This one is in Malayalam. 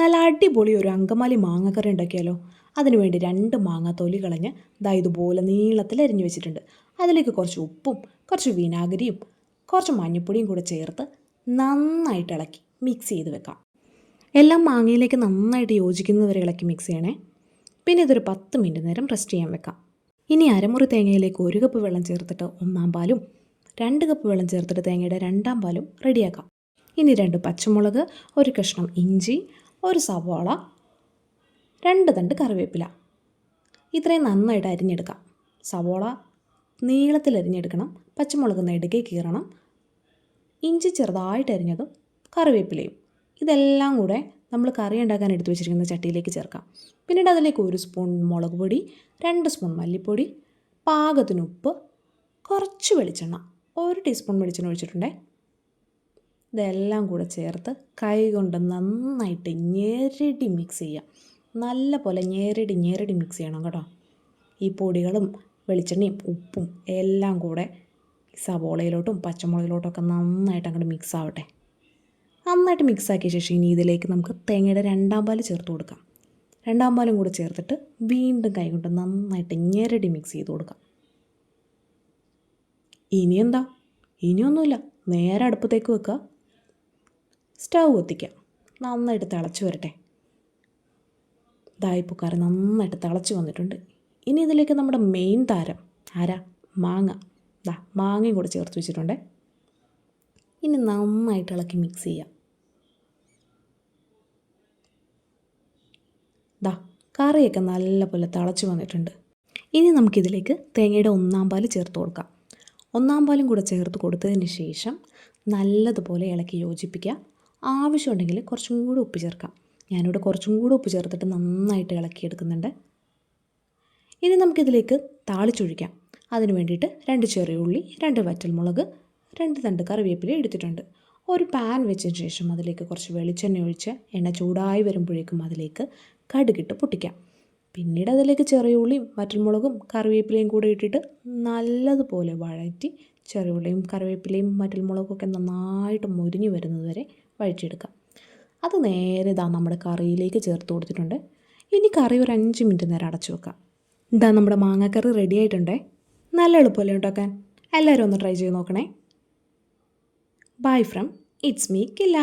നല്ല അടിപൊളി ഒരു അങ്കമാലി മാങ്ങക്കറി ഉണ്ടാക്കിയാലോ? അതിനുവേണ്ടി രണ്ട് മാങ്ങ തൊലി കളഞ്ഞ് ദാ ഇതുപോലെ നീളത്തിൽ അരിഞ്ഞു വെച്ചിട്ടുണ്ട്. അതിലേക്ക് കുറച്ച് ഉപ്പും കുറച്ച് വിനാഗിരിയും കുറച്ച് മഞ്ഞൾപ്പൊടിയും കൂടെ ചേർത്ത് നന്നായിട്ട് ഇളക്കി മിക്സ് ചെയ്ത് വെക്കാം. എല്ലാം മാങ്ങയിലേക്ക് നന്നായിട്ട് യോജിക്കുന്നത് വരെ ഇളക്കി മിക്സ് ചെയ്യണേ. പിന്നെ ഇതൊരു പത്ത് മിനിറ്റ് നേരം റെസ്റ്റ് ചെയ്യാൻ വെക്കാം. ഇനി അരമുറി തേങ്ങയിലേക്ക് ഒരു കപ്പ് വെള്ളം ചേർത്തിട്ട് ഒന്നാം പാലും രണ്ട് കപ്പ് വെള്ളം ചേർത്തിട്ട് തേങ്ങയുടെ രണ്ടാം പാലും റെഡിയാക്കാം ഇനി രണ്ട് പച്ചമുളക് ഒരു കഷ്ണം ഇഞ്ചി ഒരു സവോള രണ്ട് തണ്ട് കറിവേപ്പില. ഇത്രയും നന്നായിട്ട് അരിഞ്ഞെടുക്കാം. സവോള നീളത്തിൽ അരിഞ്ഞെടുക്കണം. പച്ചമുളക് നെടുകെ കീറണം. ഇഞ്ചി ചെറുതായിട്ട് അരിഞ്ഞതും കറിവേപ്പിലയും. ഇതെല്ലാം കൂടെ നമ്മൾ കറി ഉണ്ടാക്കാൻ എടുത്തു വെച്ചിരിക്കുന്ന ചട്ടിയിലേക്ക് ചേർക്കാം. പിന്നീട് അതിലേക്ക് ഒരു സ്പൂൺ മുളക് പൊടി രണ്ട് സ്പൂൺ മല്ലിപ്പൊടി പാകത്തിന് ഉപ്പ് കുറച്ച് വെളിച്ചെണ്ണ. ഒരു ടീസ്പൂൺ വെളിച്ചെണ്ണ ഒഴിച്ചിട്ടുണ്ടേ. ഇതെല്ലാം കൂടെ ചേർത്ത് കൈ കൊണ്ട് നന്നായിട്ട് ഞെരടി മിക്സ് ചെയ്യാം. നല്ല പോലെ ഞെരടി ഞെരടി മിക്സ് ചെയ്യണം കേട്ടോ. ഈ പൊടികളും വെളിച്ചെണ്ണയും ഉപ്പും എല്ലാം കൂടെ സവോളയിലോട്ടും പച്ചമുളകിലോട്ടൊക്കെ നന്നായിട്ട് അങ്ങോട്ട് മിക്സ് ആവട്ടെ. നന്നായിട്ട് മിക്സ് ആക്കിയ ശേഷം ഇനി ഇതിലേക്ക് നമുക്ക് തേങ്ങയുടെ രണ്ടാം പാൽ ചേർത്ത് കൊടുക്കാം. രണ്ടാം പാലും കൂടെ ചേർത്തിട്ട് വീണ്ടും കൈ കൊണ്ട് നന്നായിട്ട് ഞെരടി മിക്സ് ചെയ്ത് കൊടുക്കാം. ഇനി എന്താ? ഇനിയൊന്നുമില്ല. നേരെ അടുപ്പത്തേക്ക് വെക്കുക. സ്റ്റൗ കത്തിക്കുക നന്നായിട്ട് തിളച്ച് വരട്ടെ. ഇതായിപ്പോൾ കറി നന്നായിട്ട് തിളച്ച് വന്നിട്ടുണ്ട്. ഇനി ഇതിലേക്ക് നമ്മുടെ മെയിൻ താരം ആരാ? മാങ്ങ. ദാ മാങ്ങയും കൂടെ ചേർത്ത് വെച്ചിട്ടുണ്ട്. ഇനി നന്നായിട്ട് ഇളക്കി മിക്സ് ചെയ്യാം. ദാ കറിയൊക്കെ നല്ലപോലെ തിളച്ച് വന്നിട്ടുണ്ട്. ഇനി നമുക്കിതിലേക്ക് തേങ്ങയുടെ ഒന്നാം പാൽ ചേർത്ത് കൊടുക്കാം. ഒന്നാം പാലും കൂടെ ചേർത്ത് കൊടുത്തതിന് ശേഷം നല്ലതുപോലെ ഇളക്കി യോജിപ്പിക്കുക ആവശ്യമുണ്ടെങ്കിൽ കുറച്ചും കൂടി ഉപ്പ് ചേർക്കാം. ഞാനിവിടെ കുറച്ചും കൂടി ഉപ്പ് ചേർത്തിട്ട് നന്നായിട്ട് ഇളക്കിയെടുക്കുന്നുണ്ട് ഇനി നമുക്കിതിലേക്ക് താളിച്ചൊഴിക്കാം. അതിന് വേണ്ടിയിട്ട് രണ്ട് ചെറിയ ഉള്ളി രണ്ട് വറ്റൽമുളക് രണ്ട് തണ്ട് കറിവേപ്പില എടുത്തിട്ടുണ്ട്. ഒരു പാൻ വെച്ചതിന് ശേഷം അതിലേക്ക് കുറച്ച് വെളിച്ചെണ്ണ ഒഴിച്ച് എണ്ണ ചൂടായി വരുമ്പോഴേക്കും അതിലേക്ക് കടുകിട്ട് പൊട്ടിക്കാം. പിന്നീട് അതിലേക്ക് ചെറിയ ഉള്ളിയും വറ്റൽമുളകും കറിവേപ്പിലയും കൂടെ ഇട്ടിട്ട് നല്ലതുപോലെ വഴറ്റി ചെറിയ ഉള്ളിയും കറിവേപ്പിലയും മറ്റൽമുളകൊക്കെ നന്നായിട്ട് മുരിഞ്ഞ് വരുന്നത് വരെ വഴിച്ചെടുക്കാം അത് നേരെ ഇതാ നമ്മുടെ കറിയിലേക്ക് ചേർത്ത് കൊടുത്തിട്ടുണ്ട്. ഇനി കറി ഒരു അഞ്ച് മിനിറ്റ് നേരം അടച്ചു വെക്കാം. ഇതാ നമ്മുടെ മാങ്ങാക്കറി റെഡി ആയിട്ടുണ്ടേ? നല്ല എളുപ്പമല്ലേ ഉണ്ടാക്കാൻ എല്ലാവരും ഒന്ന് ട്രൈ ചെയ്ത് നോക്കണേ. Bye from it's me കില്ല